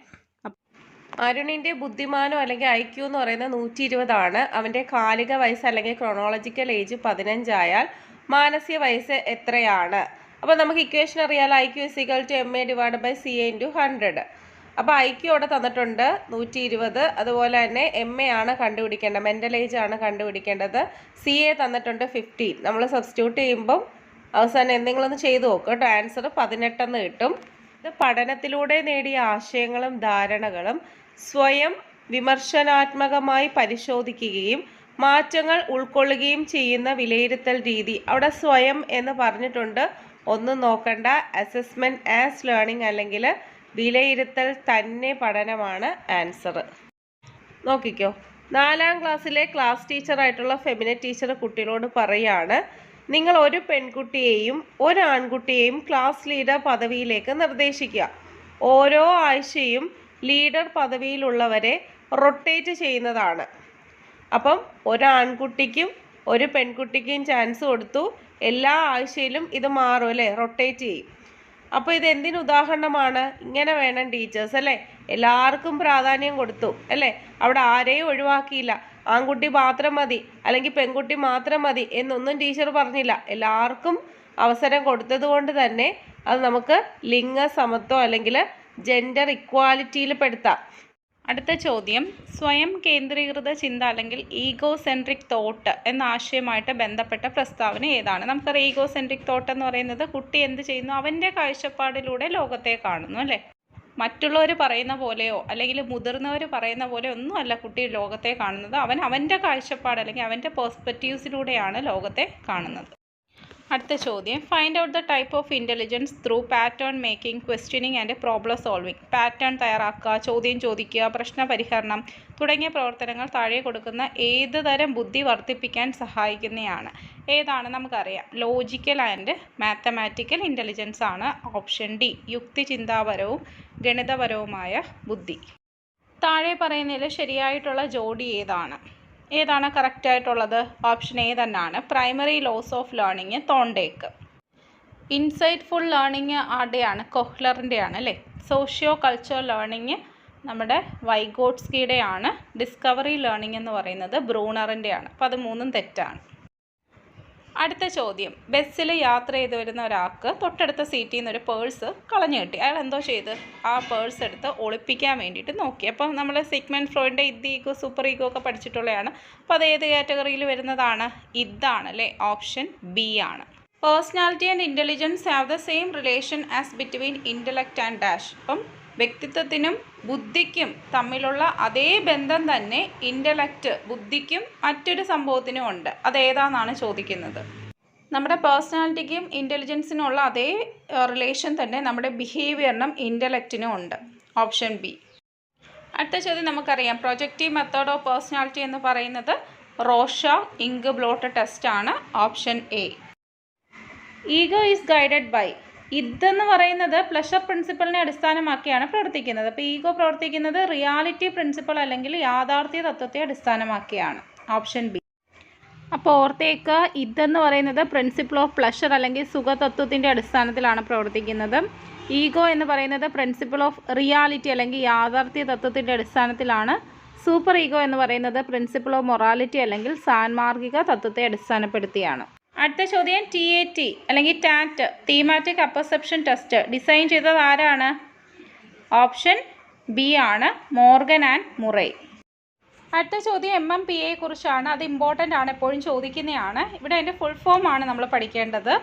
അരുണിന്റെ ബുദ്ധിമാനോ അല്ലെങ്കിൽ ഐ ക്യു എന്ന് പറയുന്നത് നൂറ്റി ഇരുപതാണ് അവന്റെ കാലിക വയസ്സ് അല്ലെങ്കിൽ ക്രോണോളജിക്കൽ ഏജ് പതിനഞ്ചായാൽ മാനസിക വയസ്സ് എത്രയാണ്? അപ്പോൾ നമുക്ക് equation അറിയാൽ I Q equal to M A divide by C A into hundred അപ്പോൾ ഐ ക്യു അവിടെ തന്നിട്ടുണ്ട് നൂറ്റി ഇരുപത് അതുപോലെ തന്നെ എം എ ആണ് കണ്ടുപിടിക്കേണ്ടത്. മെന്റൽ ഏജ് ആണ് കണ്ടുപിടിക്കേണ്ടത്. സി എ തന്നിട്ടുണ്ട് ഫിഫ്റ്റീൻ നമ്മൾ സബ്സ്റ്റിറ്റ്യൂട്ട് ചെയ്യുമ്പം അവസാനം എന്തെങ്കിലും ഒന്ന് ചെയ്തു നോക്കുക കേട്ടോ. ആൻസർ പതിനെട്ടെന്ന് കിട്ടും. ഇത് പഠനത്തിലൂടെ നേടിയ ആശയങ്ങളും ധാരണകളും സ്വയം വിമർശനാത്മകമായി പരിശോധിക്കുകയും മാറ്റങ്ങൾ ഉൾക്കൊള്ളുകയും ചെയ്യുന്ന വിലയിരുത്തൽ രീതി. അവിടെ സ്വയം എന്ന് പറഞ്ഞിട്ടുണ്ട്. ഒന്ന് നോക്കണ്ട. അസസ്മെന്റ് ആസ് ലേണിംഗ് അല്ലെങ്കിൽ വിലയിരുത്തൽ തന്നെ പഠനമാണ് ആൻസർ. നോക്കിക്കോ. നാലാം ക്ലാസ്സിലെ ക്ലാസ് ടീച്ചറായിട്ടുള്ള ഫെമിന ടീച്ചർ കുട്ടികളോട് പറയാണ് നിങ്ങൾ ഒരു പെൺകുട്ടിയെയും ഒരു ആൺകുട്ടിയെയും ക്ലാസ് ലീഡർ പദവിയിലേക്ക് നിർദ്ദേശിക്കുക. ഓരോ ആഴ്ചയും ലീഡർ പദവിയിലുള്ളവരെ റൊട്ടേറ്റ് ചെയ്യുന്നതാണ്. അപ്പം ഒരാൺകുട്ടിക്കും ഒരു പെൺകുട്ടിക്കും ചാൻസ് കൊടുത്തു. എല്ലാ ആഴ്ചയിലും ഇത് മാറും അല്ലേ? റൊട്ടേറ്റ് ചെയ്യും. അപ്പോൾ ഇത് എന്തിനു ഉദാഹരണമാണ്? ഇങ്ങനെ വേണം ടീച്ചേഴ്സ് അല്ലേ? എല്ലാവർക്കും പ്രാധാന്യം കൊടുത്തു അല്ലേ? അവിടെ ആരെയും ഒഴിവാക്കിയില്ല. ആൺകുട്ടി മാത്രം മതി അല്ലെങ്കിൽ പെൺകുട്ടി മാത്രം മതി എന്നൊന്നും ടീച്ചർ പറഞ്ഞില്ല. എല്ലാവർക്കും അവസരം കൊടുത്തത് കൊണ്ട് തന്നെ അത് നമുക്ക് ലിംഗ സമത്വം അല്ലെങ്കിൽ ജെൻഡർ ഇക്വാലിറ്റിയിൽ പെടുത്താം. അടുത്ത ചോദ്യം. സ്വയം കേന്ദ്രീകൃത ചിന്ത അല്ലെങ്കിൽ ഈഗോ സെൻട്രിക് തോട്ട് എന്ന ആശയമായിട്ട് ബന്ധപ്പെട്ട പ്രസ്താവന ഏതാണ്? നമുക്കറിയാം ഈഗോ സെൻട്രിക് തോട്ട് എന്ന് പറയുന്നത് കുട്ടി എന്ത് ചെയ്യുന്നു? അവന്റെ കാഴ്ചപ്പാടിലൂടെ ലോകത്തെ കാണുന്നു അല്ലേ? മറ്റുള്ളവർ പറയുന്ന പോലെയോ അല്ലെങ്കിൽ മുതിർന്നവർ പറയുന്ന പോലെ ഒന്നും അല്ല കുട്ടി ലോകത്തെ കാണുന്നത്. അവൻ അവന്റെ കാഴ്ചപ്പാട് അല്ലെങ്കിൽ അവന്റെ പേഴ്സ്പെക്റ്റീവ്സിലൂടെയാണ് ലോകത്തെ കാണുന്നത്. അടുത്ത ചോദ്യം. Find out the type of intelligence through pattern making questioning and problem solving pattern തയ്യാറാക്കുക ചോദ്യം ചോദിക്കുക പ്രശ്ന പരിഹരണം തുടങ്ങിയ പ്രവർത്തനങ്ങൾ താഴെ കൊടുക്കുന്ന ഏത് തരം ബുദ്ധി വർദ്ധിപ്പിക്കാൻ സഹായിക്കുന്നതാണ് ഏതാണ് നമുക്കറിയാം. ലോജിക്കൽ ആൻഡ് മാത്തമാറ്റിക്കൽ ഇന്റലിജൻസ് ആണ് ഓപ്ഷൻ ഡി യുക്തിചിന്താപരവും ഗണിതപരവുമായ ബുദ്ധി. താഴെ പറയുന്നതിൽ ശരിയായിട്ടുള്ള ജോഡി ഏതാണ്? ഏതാണ് കറക്റ്റ് ആയിട്ടുള്ളത്? ഓപ്ഷൻ എ തന്നെയാണ്. Primary laws of learning Thorndike. Insightful learning ആരുടെയാണ് കൊഹ്ലറിന്റെയാണ് അല്ലേ? സോഷ്യോ കൾച്ചർ ലേണിംഗ് നമ്മുടെ വൈഗോട്സ്കിയുടെയാണ് ഡിസ്കവറി ലേണിംഗ് എന്ന് പറയുന്നത് ബ്രൂണറിന്റെയാണ് അപ്പോൾ അത് മൂന്നും തെറ്റാണ്. അടുത്ത ചോദ്യം. ബസ്സിൽ യാത്ര ചെയ്ത് വരുന്ന ഒരാൾക്ക് തൊട്ടടുത്ത സീറ്റിൽ നിന്ന് ഒരു പേഴ്സ് കളഞ്ഞു കിട്ടി. അയാൾ എന്തോ ചെയ്ത്? ആ പേഴ്സ് എടുത്ത് ഒളിപ്പിക്കാൻ വേണ്ടിയിട്ട് നോക്കി. അപ്പം നമ്മൾ സിഗ്മെന്റ് ഫ്രോയിന്റെ ഇദ് ഈഗോ സൂപ്പർ ഈഗോ ഒക്കെ പഠിച്ചിട്ടുള്ളതാണ് അപ്പോൾ അത് ഏത് കാറ്റഗറിയിൽ വരുന്നതാണ്? ഇതാണ് അല്ലേ? ഓപ്ഷൻ ബി ആണ്. Personality and intelligence have the same relation as between intellect and dash. അപ്പം വ്യക്തിത്വത്തിനും ബുദ്ധിക്കും തമ്മിലുള്ള അതേ ബന്ധം തന്നെ ഇന്റലക്റ്റ് ബുദ്ധിക്കും മറ്റൊരു സംഭവത്തിനും ഉണ്ട്. അതേതാണെന്നാണ് ചോദിക്കുന്നത്? നമ്മുടെ പേഴ്സണാലിറ്റിക്കും ഇന്റലിജൻസിനുള്ള അതേ റിലേഷൻ തന്നെ നമ്മുടെ ബിഹേവിയറിനും ഇന്റലക്റ്റിനും ഉണ്ട്. Option B. അടുത്ത ചോദ്യം നമുക്കറിയാം. പ്രൊജക്റ്റീവ് മെത്തേഡ് ഓഫ് പേഴ്സണാലിറ്റി എന്ന് പറയുന്നത് റോഷ ഇങ്ക് ബ്ലോട്ട് ടെസ്റ്റ് ആണ് option A. Ego is guided by ഇതെന്ന് പറയുന്നത് പ്ലഷർ പ്രിൻസിപ്പളിനെ അടിസ്ഥാനമാക്കിയാണ് പ്രവർത്തിക്കുന്നത്. അപ്പോൾ ഈഗോ പ്രവർത്തിക്കുന്നത് റിയാലിറ്റി പ്രിൻസിപ്പൾ അല്ലെങ്കിൽ യാഥാർത്ഥ്യ തത്വത്തെ അടിസ്ഥാനമാക്കിയാണ്. ഓപ്ഷൻ ബി അപ്പോൾ ഓർത്തേക്ക് ഇതെന്ന് പറയുന്നത് പ്രിൻസിപ്പിൾ ഓഫ് പ്ലഷർ അല്ലെങ്കിൽ സുഖതത്വത്തിന്റെ അടിസ്ഥാനത്തിലാണ് പ്രവർത്തിക്കുന്നത്. ഈഗോ എന്ന് പറയുന്നത് പ്രിൻസിപ്പിൾ ഓഫ് റിയാലിറ്റി അല്ലെങ്കിൽ യാഥാർത്ഥ്യ തത്വത്തിന്റെ അടിസ്ഥാനത്തിലാണ്. സൂപ്പർ ഈഗോ എന്ന് പറയുന്നത് പ്രിൻസിപ്പിൾ ഓഫ് മൊറാലിറ്റി അല്ലെങ്കിൽ സാൻമാർഗിക തത്വത്തെ അടിസ്ഥാനപ്പെടുത്തിയാണ്. അടുത്ത ചോദ്യം ടി എ ടി അല്ലെങ്കിൽ TAT thematic apperception test design ചെയ്തത് ആരാണ്? ഓപ്ഷൻ ബി ആണ് മോർഗൻ ആൻഡ് മുറൈ അടുത്ത ചോദ്യം എം എം പി എയെ കുറിച്ചാണ്. അത് ഇമ്പോർട്ടന്റ് ആണ് എപ്പോഴും ചോദിക്കുന്നതാണ്. ഇവിടെ അതിന്റെ ഫുൾ ഫോം ആണ് നമ്മൾ പഠിക്കേണ്ടത്.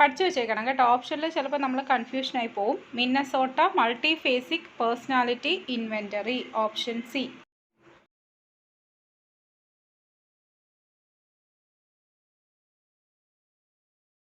പഠിച്ചു വെച്ചേക്കണം കേട്ടോ. ഓപ്ഷനിൽ ചിലപ്പോൾ നമ്മൾ കൺഫ്യൂഷനായി പോവും. Minnesota multiphasic personality inventory option C